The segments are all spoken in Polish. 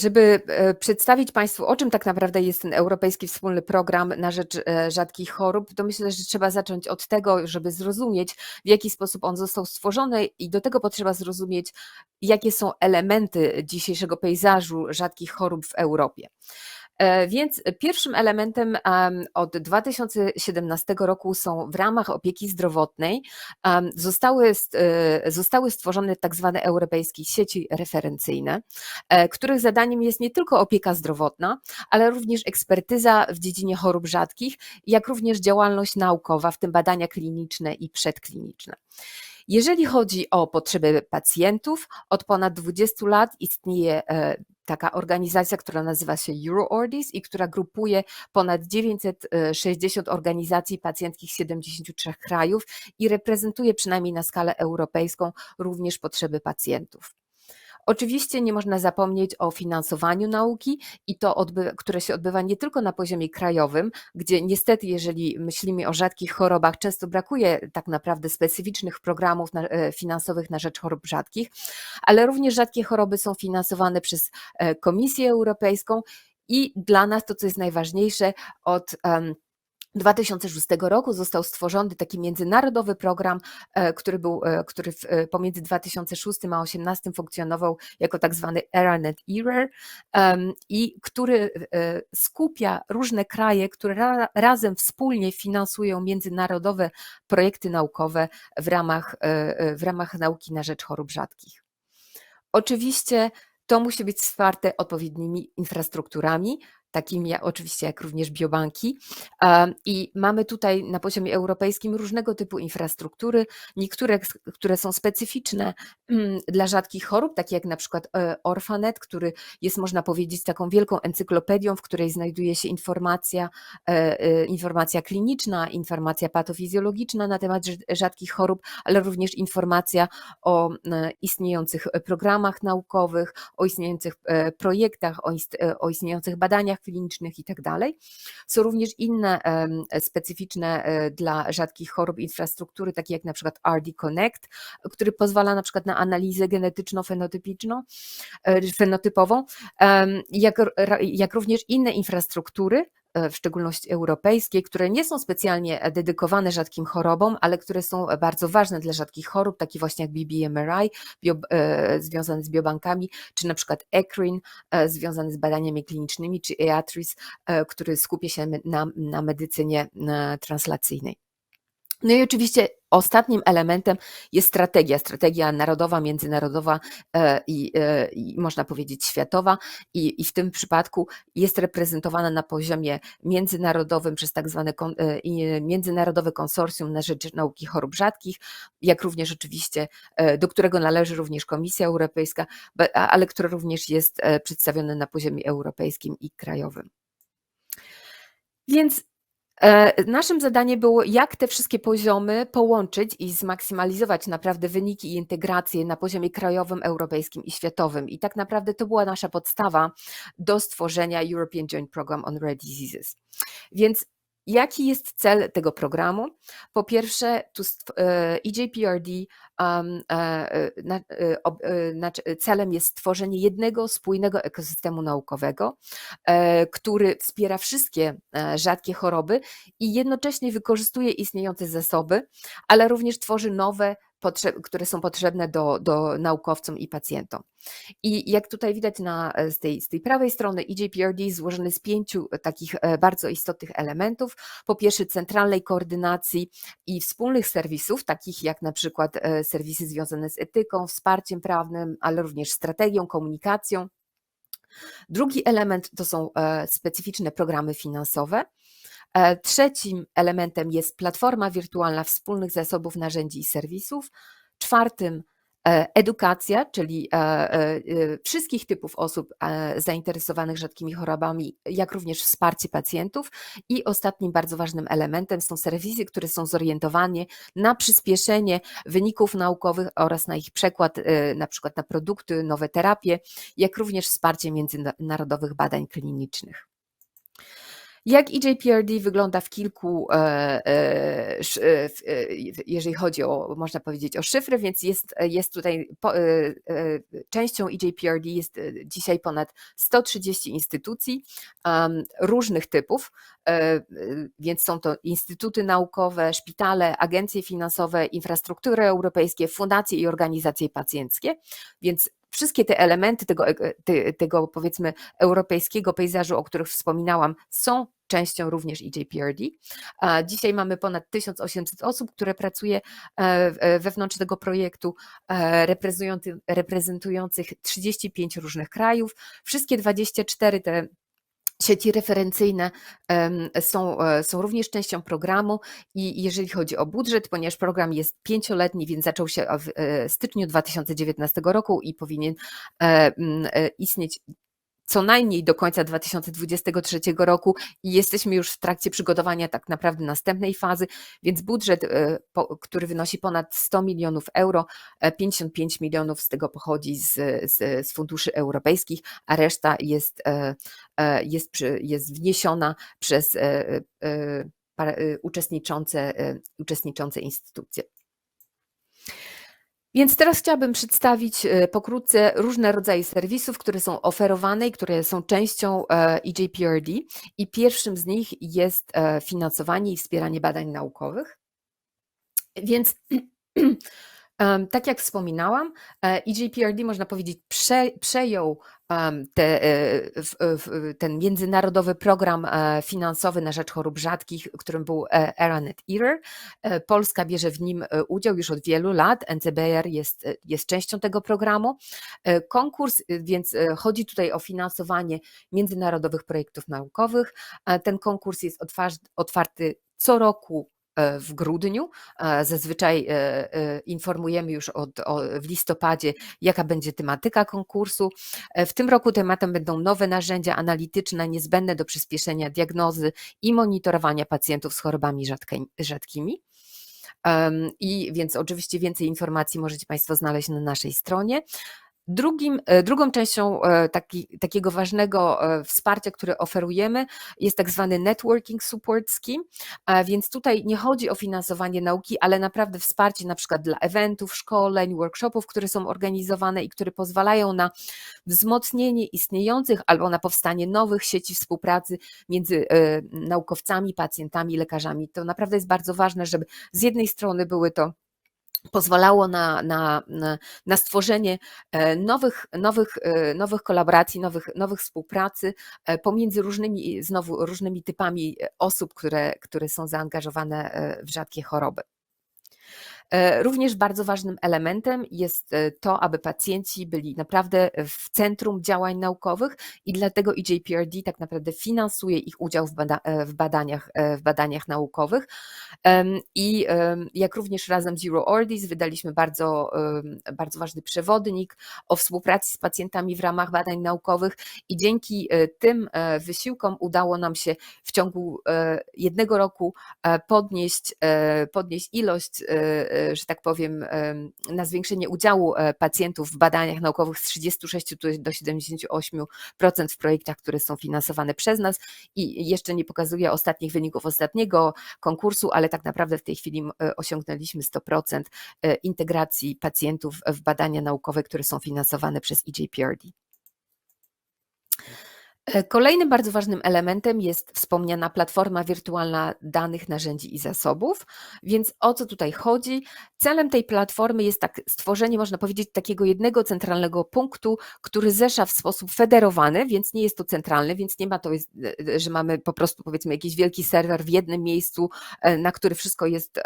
Żeby e, przedstawić Państwu, o czym tak naprawdę jest ten Europejski Wspólny Program na rzecz e, rzadkich chorób, to myślę, że trzeba zacząć od tego, żeby zrozumieć, w jaki sposób on został stworzony, i do tego potrzeba zrozumieć, jakie są elementy dzisiejszego pejzażu rzadkich chorób w Europie. E, więc pierwszym elementem od 2017 roku są w ramach opieki zdrowotnej zostały, e, zostały stworzone tak zwane europejskie sieci referencyjne, e, których zadaniem jest nie tylko opieka zdrowotna, ale również ekspertyza w dziedzinie chorób rzadkich, jak również działalność naukowa, w tym badania kliniczne i przedkliniczne. Jeżeli chodzi o potrzeby pacjentów, od ponad 20 lat istnieje taka organizacja, która nazywa się EuroOrdis i która grupuje ponad 960 organizacji pacjenckich z 73 krajów i reprezentuje przynajmniej na skalę europejską również potrzeby pacjentów. Oczywiście nie można zapomnieć o finansowaniu nauki i to, które się odbywa nie tylko na poziomie krajowym, gdzie niestety, jeżeli myślimy o rzadkich chorobach, często brakuje tak naprawdę specyficznych programów e, finansowych na rzecz chorób rzadkich, ale również rzadkie choroby są finansowane przez e, Komisję Europejską i dla nas to, co jest najważniejsze, od 2006 roku został stworzony taki międzynarodowy program, e, który, był, e, który e, pomiędzy 2006 a 2018 funkcjonował jako tak zwany ERANET ERAR i który skupia różne kraje, które razem wspólnie finansują międzynarodowe projekty naukowe w ramach, w ramach nauki na rzecz chorób rzadkich. Oczywiście to musi być wsparte odpowiednimi infrastrukturami, takimi oczywiście jak również biobanki. I mamy tutaj na poziomie europejskim różnego typu infrastruktury, niektóre, które są specyficzne mm, dla rzadkich chorób, takie jak na przykład e, Orfanet, który jest, można powiedzieć, taką wielką encyklopedią, w której znajduje się informacja, e, e, informacja kliniczna, informacja patofizjologiczna na temat rzadkich chorób, ale również informacja o istniejących programach naukowych, o istniejących projektach, o istniejących badaniach klinicznych i tak dalej. Są również inne specyficzne e, dla rzadkich chorób infrastruktury, takie jak na przykład RD Connect, który pozwala na przykład na analizę genetyczno-fenotypiczną, e, fenotypową, jak, jak również inne infrastruktury, w szczególności europejskie, które nie są specjalnie dedykowane rzadkim chorobom, ale które są bardzo ważne dla rzadkich chorób, takie właśnie jak BBMRI bio, e, związane z biobankami, czy na przykład ECRIN e, związany z badaniami klinicznymi, czy EATRIS, e, który skupia się na, na medycynie e, translacyjnej. No i oczywiście ostatnim elementem jest strategia, strategia narodowa, międzynarodowa e, i, e, i można powiedzieć światowa I, i w tym przypadku jest reprezentowana na poziomie międzynarodowym przez tak zwane e, Międzynarodowe Konsorcjum na rzecz Nauki Chorób Rzadkich, jak również oczywiście, do którego należy również Komisja Europejska, ale które również jest przedstawione na poziomie europejskim i krajowym. Więc naszym zadaniem było, jak te wszystkie poziomy połączyć i zmaksymalizować naprawdę wyniki i integrację na poziomie krajowym, europejskim i światowym. I tak naprawdę to była nasza podstawa do stworzenia European Joint Program on Rare Diseases. Więc Jaki jest cel tego programu? Po pierwsze, tu EJPRD um, celem jest stworzenie jednego spójnego ekosystemu naukowego, który wspiera wszystkie rzadkie choroby i jednocześnie wykorzystuje istniejące zasoby, ale również tworzy nowe które są potrzebne do, do naukowcom i pacjentom. I jak tutaj widać na, e, z, tej, z tej prawej strony, EJPRD jest złożony z pięciu e, takich e, bardzo istotnych elementów. Po pierwsze, centralnej koordynacji i wspólnych serwisów, takich jak na przykład serwisy związane z etyką, wsparciem prawnym, ale również strategią, komunikacją. Drugi element to są specyficzne programy finansowe. E, trzecim elementem jest platforma wirtualna wspólnych zasobów, narzędzi i serwisów. Czwartym e, edukacja, czyli e, wszystkich typów osób zainteresowanych rzadkimi chorobami, jak również wsparcie pacjentów. I ostatnim bardzo ważnym elementem są serwisy, które są zorientowane na przyspieszenie wyników naukowych oraz na ich przekład na przykład na produkty, nowe terapie, jak również wsparcie międzynarodowych badań klinicznych. Jak EJPRD wygląda w kilku, e, e, jeżeli chodzi o, można powiedzieć, o szyfry, więc jest, jest tutaj, częścią EJPRD jest dzisiaj ponad 130 instytucji różnych typów, więc są to instytuty naukowe, szpitale, agencje finansowe, infrastruktury europejskie, fundacje i organizacje pacjenckie, więc wszystkie te elementy tego, tego powiedzmy europejskiego pejzażu, o których wspominałam, są częścią również EJPRD. Dzisiaj mamy ponad 1800 osób, które pracuje e, wewnątrz tego projektu, e, reprezentujących 35 różnych krajów. Wszystkie 24 te Sieci referencyjne są, e, są również częścią programu i jeżeli chodzi o budżet, ponieważ program jest pięcioletni, więc zaczął się w styczniu 2019 roku i powinien istnieć co najmniej do końca 2023 roku i jesteśmy już w trakcie przygotowania tak naprawdę następnej fazy, więc budżet, e, który wynosi ponad 100 milionów euro, 55 e, milionów z tego pochodzi z, z, z funduszy europejskich, a reszta jest, e, jest, jest wniesiona przez uczestniczące, uczestniczące instytucje. Więc teraz chciałabym przedstawić e, pokrótce różne rodzaje serwisów, które są oferowane i które są częścią EJPRD. E I pierwszym z nich jest e, finansowanie i wspieranie badań naukowych. Więc tak jak wspominałam, EJPRD można powiedzieć prze, przejął te, e, ten międzynarodowy program e, finansowy na rzecz chorób rzadkich, którym był Eranet Eater. E, Polska bierze w nim udział już od wielu lat. NCBR jest, jest częścią tego programu. Konkurs, więc chodzi tutaj o finansowanie międzynarodowych projektów naukowych. Ten konkurs jest otwarty co roku E, w grudniu. E, zazwyczaj e, informujemy już od, w listopadzie, jaka będzie tematyka konkursu. W tym roku tematem będą nowe narzędzia analityczne niezbędne do przyspieszenia diagnozy i monitorowania pacjentów z chorobami rzadkimi. I więc oczywiście więcej informacji możecie Państwo znaleźć na naszej stronie. Drugim, e, drugą częścią e, taki, takiego ważnego e, wsparcia, które oferujemy, jest tak zwany networking support scheme, więc tutaj nie chodzi o finansowanie nauki, ale naprawdę wsparcie na przykład dla eventów, szkoleń, workshopów, które są organizowane i które pozwalają na wzmocnienie istniejących albo na powstanie nowych sieci współpracy między naukowcami, pacjentami, lekarzami. To naprawdę jest bardzo ważne, żeby z jednej strony były to pozwalało na, na, na stworzenie e, nowych, nowych, e, nowych kolaboracji, nowych, nowych współpracy e, pomiędzy różnymi, znowu różnymi typami osób, które, które są zaangażowane w rzadkie choroby. E, również bardzo ważnym elementem jest e, to, aby pacjenci byli naprawdę w centrum działań naukowych i dlatego EJPRD tak naprawdę finansuje ich udział w, bada e, w badaniach, w badaniach naukowych. I jak również razem z EuroOrdis wydaliśmy bardzo, bardzo ważny przewodnik o współpracy z pacjentami w ramach badań naukowych i dzięki tym wysiłkom udało nam się w ciągu jednego roku podnieść, podnieść ilość że tak powiem, na zwiększenie udziału e, pacjentów w badaniach naukowych z 36 do 78% w projektach, które są finansowane przez nas i jeszcze nie pokazuję ostatnich wyników ostatniego konkursu, ale tak naprawdę w tej chwili e, osiągnęliśmy 100% integracji pacjentów w badania naukowe, które są finansowane przez EJPRD. E, kolejnym bardzo ważnym elementem jest wspomniana platforma wirtualna danych, narzędzi i zasobów. Więc o co tutaj chodzi? Celem tej platformy jest tak stworzenie, można powiedzieć, takiego jednego centralnego punktu, który zesza w sposób federowany, więc nie jest to centralny, więc nie ma to, e, e, że mamy po prostu powiedzmy jakiś wielki serwer w jednym miejscu, na który wszystko jest,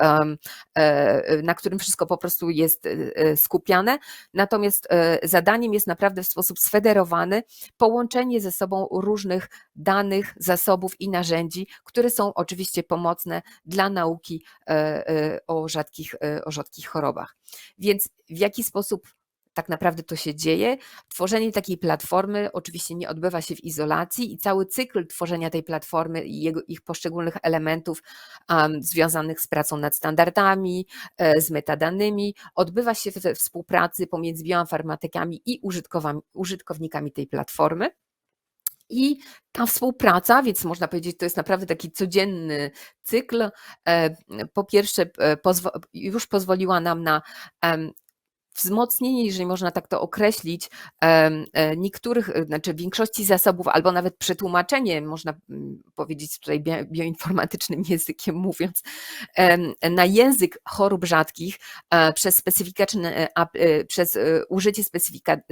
na którym wszystko po prostu jest skupiane. Natomiast zadaniem jest naprawdę w sposób sfederowany połączenie ze sobą różnych danych, zasobów i narzędzi, które są oczywiście pomocne dla nauki e, e, o rzadkich, e, o rzadkich chorobach. Więc w jaki sposób tak naprawdę to się dzieje. Tworzenie takiej platformy oczywiście nie odbywa się w izolacji i cały cykl tworzenia tej platformy i jego, ich poszczególnych elementów um, związanych z pracą nad standardami, e, z metadanymi odbywa się we współpracy pomiędzy bioinformatykami i użytkownikami tej platformy. I ta współpraca, więc można powiedzieć, to jest naprawdę taki codzienny cykl. E, po pierwsze, pozwo już pozwoliła nam na wzmocnienie, jeżeli można tak to określić, e, niektórych, e, znaczy większości zasobów, albo nawet przetłumaczenie, można powiedzieć tutaj bioinformatycznym językiem mówiąc, na język chorób rzadkich e, przez specyficzne, przez użycie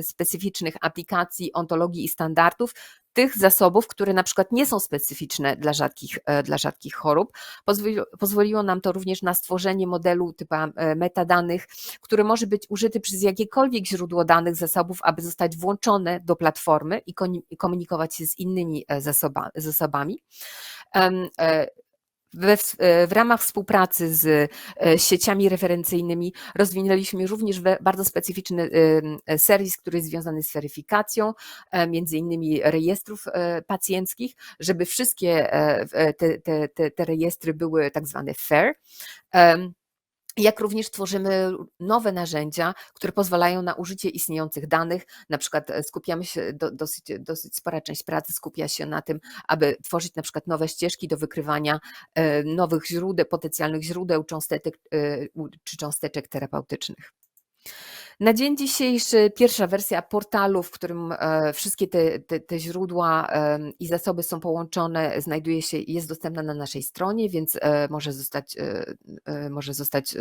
specyficznych aplikacji, ontologii i standardów, tych zasobów, które na przykład nie są specyficzne dla rzadkich, e, dla rzadkich chorób. pozwoliło nam to również na stworzenie modelu typu e, metadanych, który może być użyty przez jakiekolwiek źródło danych zasobów, aby zostać włączone do platformy i komunikować się z innymi e, zasobami. We, e, w ramach współpracy z e, sieciami referencyjnymi rozwinęliśmy również bardzo specyficzny e, serwis, który jest związany z weryfikacją, między innymi rejestrów pacjenckich, żeby wszystkie te, te, te, te rejestry były tak zwane fair jak również tworzymy nowe narzędzia, które pozwalają na użycie istniejących danych. Na przykład e, skupiamy się, do, dosyć, dosyć spora część pracy skupia się na tym, aby tworzyć na przykład nowe ścieżki do wykrywania e, nowych źródeł, potencjalnych źródeł cząsteczek e, czy cząsteczek terapeutycznych. Na dzień dzisiejszy pierwsza wersja portalu, w którym e, wszystkie te, te, te źródła i zasoby są połączone, znajduje się jest dostępna na naszej stronie, więc e, może zostać, e, może zostać,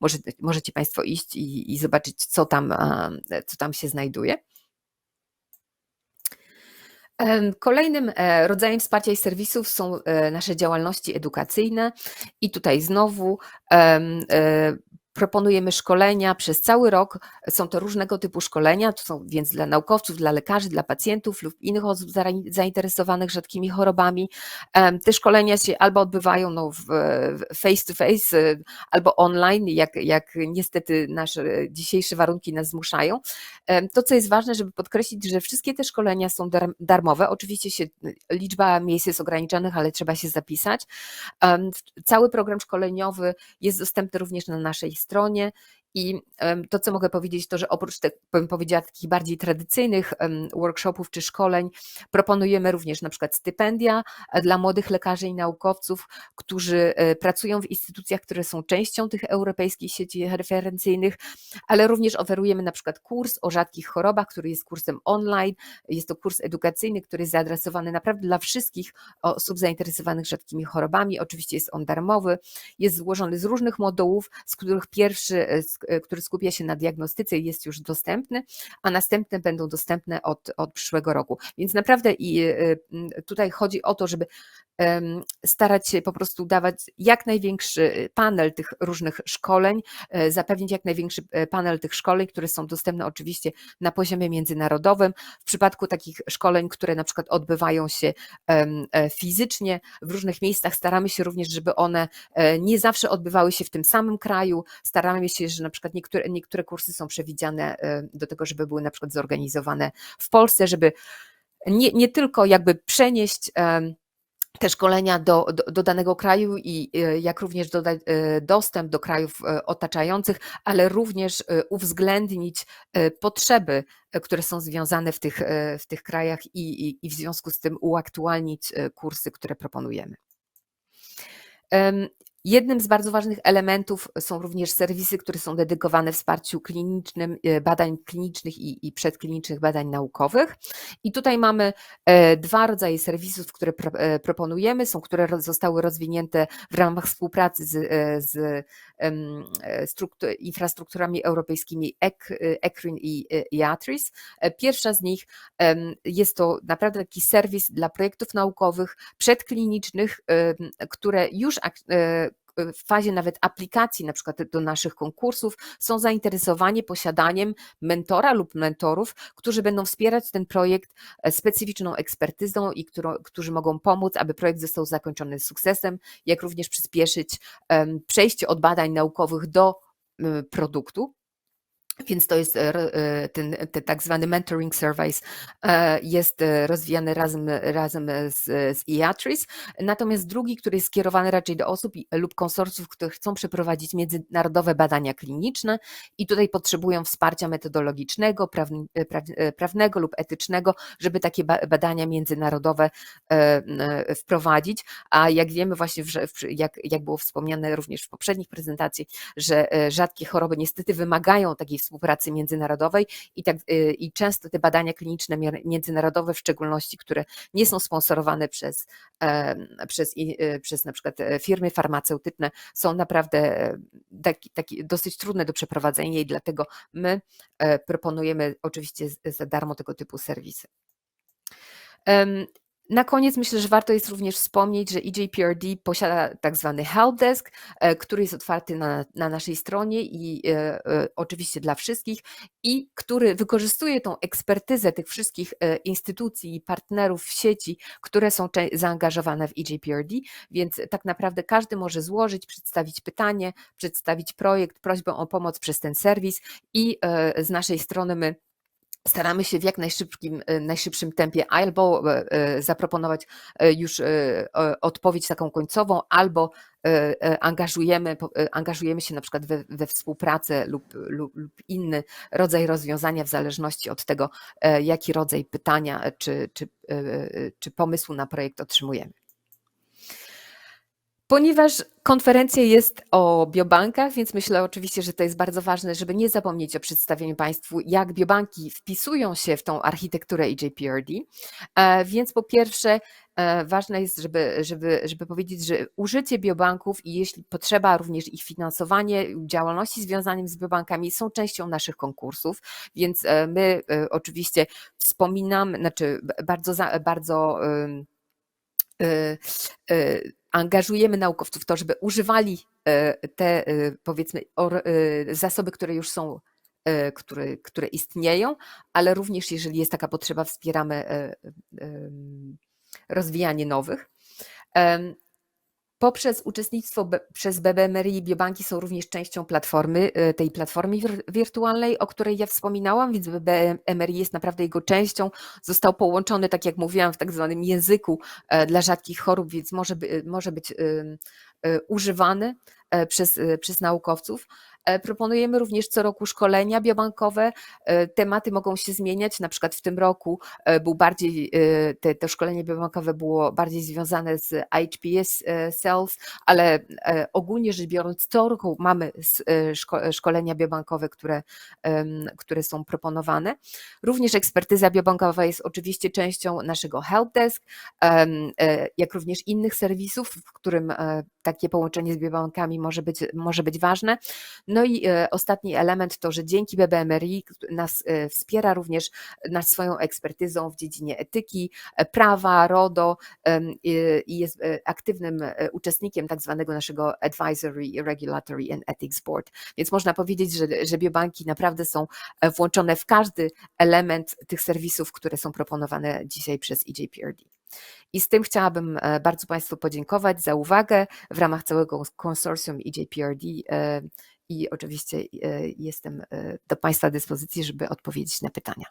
może, możecie Państwo iść i, i zobaczyć, co tam, co tam się znajduje. Kolejnym rodzajem wsparcia i serwisów są nasze działalności edukacyjne i tutaj znowu Proponujemy szkolenia przez cały rok. Są to różnego typu szkolenia, to są więc dla naukowców, dla lekarzy, dla pacjentów lub innych osób zainteresowanych rzadkimi chorobami. Te szkolenia się albo odbywają no, w face to face, y, albo online, jak, jak niestety nasze dzisiejsze warunki nas zmuszają. To, co jest ważne, żeby podkreślić, że wszystkie te szkolenia są darmowe. Oczywiście się, liczba miejsc jest ograniczona, ale trzeba się zapisać. Cały program szkoleniowy jest dostępny również na naszej stronie i to, co mogę powiedzieć, to, że oprócz tych, bym powiedziała, takich bardziej tradycyjnych workshopów czy szkoleń, proponujemy również na przykład stypendia e, dla młodych lekarzy i naukowców, którzy e, pracują w instytucjach, które są częścią tych europejskich sieci referencyjnych, ale również oferujemy na przykład kurs o rzadkich chorobach, który jest kursem online. Jest to kurs edukacyjny, który jest zaadresowany naprawdę dla wszystkich osób zainteresowanych rzadkimi chorobami. Oczywiście jest on darmowy, jest złożony z różnych modułów, z których pierwszy, e, E, który skupia się na diagnostyce i jest już dostępny, a następne będą dostępne od, od przyszłego roku. Więc naprawdę i e, tutaj chodzi o to, żeby starać się po prostu dawać jak największy panel tych różnych szkoleń, e, zapewnić jak największy panel tych szkoleń, które są dostępne oczywiście na poziomie międzynarodowym. W przypadku takich szkoleń, które na przykład odbywają się fizycznie w różnych miejscach, staramy się również, żeby one nie zawsze odbywały się w tym samym kraju. Staramy się, że na przykład niektóre, niektóre kursy są przewidziane e, do tego, żeby były na przykład zorganizowane w Polsce, żeby nie, nie tylko jakby przenieść te szkolenia do, do, do, danego kraju i e, jak również dodać e, dostęp do krajów otaczających, ale również uwzględnić potrzeby, które są związane w tych, w tych krajach i, i, i w związku z tym uaktualnić kursy, które proponujemy. Jednym z bardzo ważnych elementów są również serwisy, które są dedykowane wsparciu klinicznym, e, badań klinicznych i, i przedklinicznych badań naukowych. I tutaj mamy e, dwa rodzaje serwisów, które e, proponujemy, są, które zostały rozwinięte w ramach współpracy z, z infrastrukturami europejskimi ECRIN i IATRIS. Pierwsza z nich jest to naprawdę taki serwis dla projektów naukowych przedklinicznych, które już w fazie nawet aplikacji na przykład do naszych konkursów są zainteresowani posiadaniem mentora lub mentorów, którzy będą wspierać ten projekt e, specyficzną ekspertyzą i którą, którzy mogą pomóc, aby projekt został zakończony sukcesem, jak również przyspieszyć przejście od badań naukowych do produktu. Więc to jest e, e, ten, ten tak zwany mentoring surveys e, jest rozwijany razem, razem z, z IATRIS. Natomiast drugi, który jest skierowany raczej do osób lub konsorcjów, które chcą przeprowadzić międzynarodowe badania kliniczne i tutaj potrzebują wsparcia metodologicznego, prawnego lub etycznego, żeby takie badania międzynarodowe wprowadzić. A jak wiemy właśnie, jak, jak było wspomniane również w poprzednich prezentacji, że rzadkie choroby niestety wymagają takiej współpracy międzynarodowej i, tak, y, i często te badania kliniczne międzynarodowe, w szczególności, które nie są sponsorowane przez, przez, y, przez na przykład e, firmy farmaceutyczne, są naprawdę e, taki, taki dosyć trudne do przeprowadzenia i dlatego my e, proponujemy oczywiście za darmo tego typu serwisy. Na koniec myślę, że warto jest również wspomnieć, że EJPRD posiada tak zwany helpdesk, e, który jest otwarty na, na naszej stronie i e, e, oczywiście dla wszystkich i który wykorzystuje tą ekspertyzę tych wszystkich e, instytucji i partnerów w sieci, które są zaangażowane w EJPRD, więc tak naprawdę każdy może złożyć, przedstawić pytanie, przedstawić projekt, prośbę o pomoc przez ten serwis i z naszej strony my staramy się w jak najszybkim, e, najszybszym tempie albo e, e, zaproponować już odpowiedź taką końcową, albo angażujemy, angażujemy się na przykład we, we współpracę lub, lub, lub, inny rodzaj rozwiązania w zależności od tego, jaki rodzaj pytania czy, czy, czy pomysłu na projekt otrzymujemy. Ponieważ konferencja jest o biobankach, więc myślę oczywiście, że to jest bardzo ważne, żeby nie zapomnieć o przedstawieniu Państwu, jak biobanki wpisują się w tą architekturę EJPRD. E, więc po pierwsze, e, ważne jest, żeby, żeby, żeby powiedzieć, że użycie biobanków i jeśli potrzeba również ich finansowanie, działalności związanych z biobankami są częścią naszych konkursów, więc e, my oczywiście wspominam, znaczy bardzo, bardzo angażujemy naukowców w to, żeby używali e, te e, powiedzmy e, zasoby, które już są, które, które istnieją, ale również jeżeli jest taka potrzeba, wspieramy rozwijanie nowych. Poprzez uczestnictwo przez BBMRI biobanki są również częścią platformy, y, tej platformy wirtualnej, o której ja wspominałam, więc BBMRI jest naprawdę jego częścią. Został połączony, tak jak mówiłam, w tak zwanym języku e, dla rzadkich chorób, więc może, by, może być y, y, używany e, przez, przez naukowców. E, proponujemy również co roku szkolenia biobankowe. E, tematy mogą się zmieniać. Na przykład w tym roku e, był bardziej, te, to szkolenie biobankowe było bardziej związane z HPS Cells, ale ogólnie rzecz biorąc, co roku mamy szkolenia biobankowe, które, które są proponowane. Również ekspertyza biobankowa jest oczywiście częścią naszego helpdesk, jak również innych serwisów, w którym takie połączenie z biobankami może być, może być ważne. No i e, ostatni element to, że dzięki BBMRI nas e, wspiera również nad swoją ekspertyzą w dziedzinie etyki, e, prawa, RODO i jest aktywnym uczestnikiem tak zwanego naszego Advisory, Regulatory and Ethics Board. Więc można powiedzieć, że, że biobanki naprawdę są włączone w każdy element tych serwisów, które są proponowane dzisiaj przez EJPRD. I z tym chciałabym bardzo Państwu podziękować za uwagę w ramach całego konsorcjum EJPRD i oczywiście e, jestem e, do Państwa dyspozycji, żeby odpowiedzieć na pytania.